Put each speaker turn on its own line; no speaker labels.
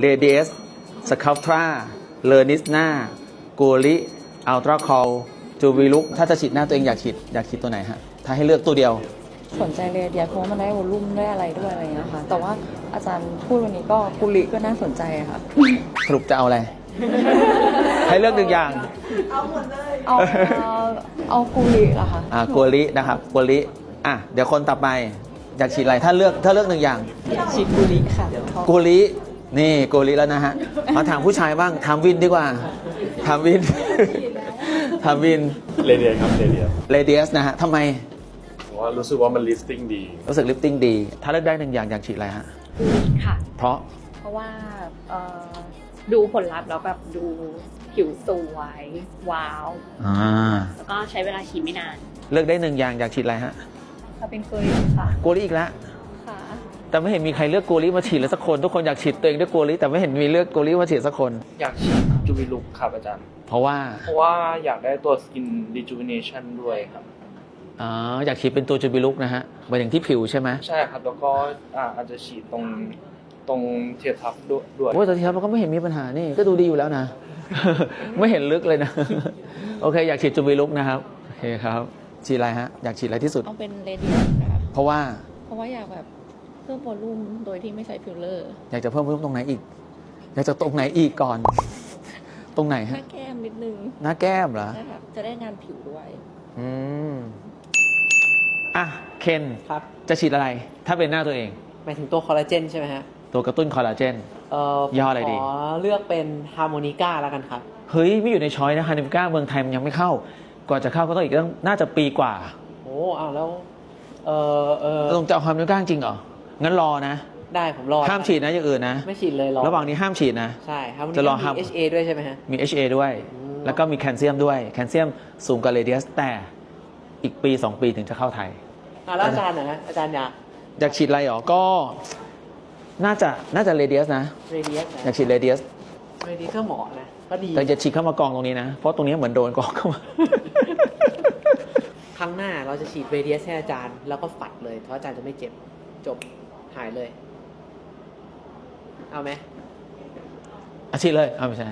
เรเดียสสคัลทราเลอร์นิสนากูริอัลตราคอลจูวิลุกถ้าจะฉีดหน้าตัวเองอยากฉีดอยากฉีดตัวไหนฮะ ถ้าให้เลือกตัวเดียว
สนใจเรเดียเพราะว่ามันได้วอลลุ่มได้อะไรด้วยอะไรอย่างเงี้ยค่ะ แต่ว่าอาจารย์พูดวันนี้ก็กุลิก็น่าสนใจค่ะ
สรุปจะเอาอะไร ให้เลือกหนึ่งอย่าง
เอาเอาเอากุลิเหรอคะ
อ่ากัวลินะครับกัวลิอะเดี๋ยวคนต่อไปอยากฉีดอะไรถ้าเลือกถ้าเลือกหนึ่งอย่าง
ชิดกุลิค่ะเดี๋ยวทอ
กัวลิ นี่กัวลิแล้วนะฮะมาถามผู้ชายบ้างถามวินดีกว่าถามวินถามวิน
เรเดียครับเรเดีย
เรเดียสนะฮะทำไม
ผมว่ารู้สึกว่ามันลิฟติ้งดี
รู้สึกลิฟติ้งดี ถ้าเลือกได้หนึ่งอย่างอยากฉีดอะไรฮะ
ค่ะ
เพราะ
เพราะว่าเอ่อดูผลลัพธ์แล้วแบบดูผิวสวยว้าว
อ่า
แล้วก็ใช้เวลาฉีดไม่นาน
เลือกได้หนึ่งอย่างอยากฉีดอะไรฮะ
ถ้าเป็นกุลิค่ะ
กัวลิอีกแล้ว
ค่ะ
แต่ไม่เห็นมีใครเลือกกัวลิมาฉีดเลยสักคน ทุกคนอยากฉีดตัวเองด้วยกัวลิแต่ไม่เห็นมีเลือกกัวลิมาฉีดสักคน
อยากฉีดจูบิลุกครับอาจารย์
เพราะว่า
เพราะว่าอยากได้ตัวสกินรีจู v เนชันด้วยครับ
อ๋ออยากฉีดเป็นตัวจูบิลุกนะฮะหมายถึงที่ผิวใช่ไหม
ใช่ครับแล้วก็อ่าอาจจะฉีดตรงตรงเทียทับด้วยด้วย
โอ้ยแต่ทีครับมันก็ไม่เห็นมีปัญหานี่ก็ดูดีอยู่แล้วนะ ไม่เห็นลึกเลยนะ โอเค อยากฉีดจูบิลุกนะครับโอเคครับฉีดอะไรฮะอยากฉีดอะไรที่สุด
เอาเป็นเรเดียนะคะ
เพราะว่า
เพราะว่าอยากแบบ เพิ่มวอลลุ่มโดยที่ไม่ใช้ฟิลเลอร์
อยากจะเพิ่มเพิ่มตรงไหนอีก อยากจะตรงไหนอีกก่อน ตรงไหน
ห
ฮะ
น้าแก้มนิดนึง
หน้าแก้มเหรอ
นะคะจะได้งานผิวด้วย
อืม อะ เคน
ครับ
จะฉีดอะไร ถ้าเป็นหน้าตัวเอง
หมายถึงตัวคอลลาเจนใช่ไหมฮะ
ตัวกระตุ้นคอลลาเจน
เอ่อ
ยี่ห้ออะไรดี
ขอเลือกเป็นฮาร์โมนิก้าแล้วกันครับ
เฮ้ย ไม่อยู่ในช้อยนะฮานิก้าเมืองไทยมันยังไม่เข้า กว่าจะเข้าก็ต้องอีกตั้งน่าจะปีกว่า
โอ้เอาแล้ว เออเออ
ตรงจะเอาฮานิก้าจริงเหรอ งั้นรอนะ
ได้ผมรอ
ห้ามฉีดนะอย่างอื่นนะ
ไม่ฉีดเลยรอ
ระหว่างนี้ห้ามฉีดนะ
ใช่ฮาร์โมนิ
จะรอ
ก้า
ครับ
มี HA ด้วยใช่ไหมฮะ
มี HA ด้วย
อืม
แล้วก็มีแคลเซียมด้วย แคลเซียมสูงกว่าเรเดียสแต่อีกปี 2 ปีถึงจะเข้าไทย
อะแล้วอาจารย์นะฮะอาจารย์อยาก
อยากฉีดอะไรหรอ ก็น่าจะน่าจะเรเดียสนะ
เรเดียส
อยากฉีดเรเดียส
เรเดียสก็เหมาะนะ ก็ดี
แต่จะฉีดเข้ามากองตรงนี้นะ เพราะตรงนี้เหมือนโดนกองเข้ามา
ครั้งหน้าเราจะฉีดเรเดียสให้อาจารย์ แล้วก็ฝัดเลย เพราะอาจารย์จะไม่เจ็บจบ หายเลย เอาไหม
อาชีพเลยเอาไม่ใช่